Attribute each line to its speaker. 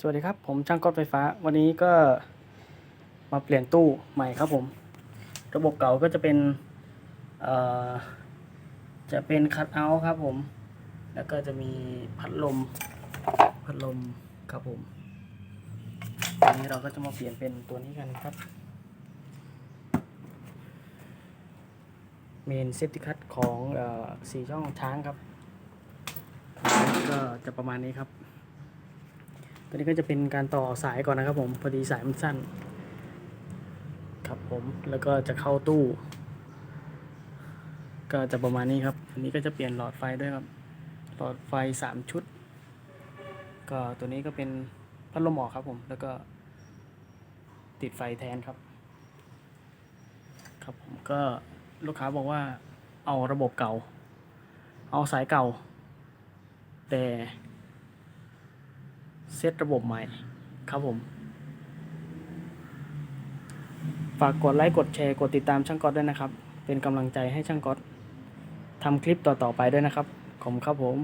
Speaker 1: สวัสดีครับ ผมช่างก๊อตไฟฟ้า วันนี้ก็มาเปลี่ยนตู้ใหม่ครับผม ระบบเก่าก็จะเป็นจะเป็นคัทเอาท์ครับผม แล้วก็จะมีพัดลม พัดลมครับผมวันนี้เราก็จะมาเปลี่ยนเป็นตัวนี้กันครับเมนเซฟตี้คัทของอสี่ช่องช้างครับ ก็จะประมาณนี้ครับ ตัวนี้ก็จะเป็นการต่อสายก่อนนะครับผม พอดีสายมันสั้น ครับผม แล้วก็จะเข้าตู้ ก็จะประมาณนี้ครับ อันนี้ก็จะเปลี่ยนหลอดไฟด้วยครับ หลอดไฟสามชุด ก็ตัวนี้ก็เป็นพัดลมออกครับผม แล้วก็ติดไฟแทนครับ ครับผมก็ลูกค้าบอกว่าเอาระบบเก่า เอาสายเก่า แต่ เซตระบบใหม่ครับผม ฝากกดไลค์กดแชร์กดติดตามช่างก๊อตด้วยนะครับ เป็นกำลังใจให้ช่างก๊อตทำคลิปต่อๆไปด้วยนะครับ ขอบคุณครับผม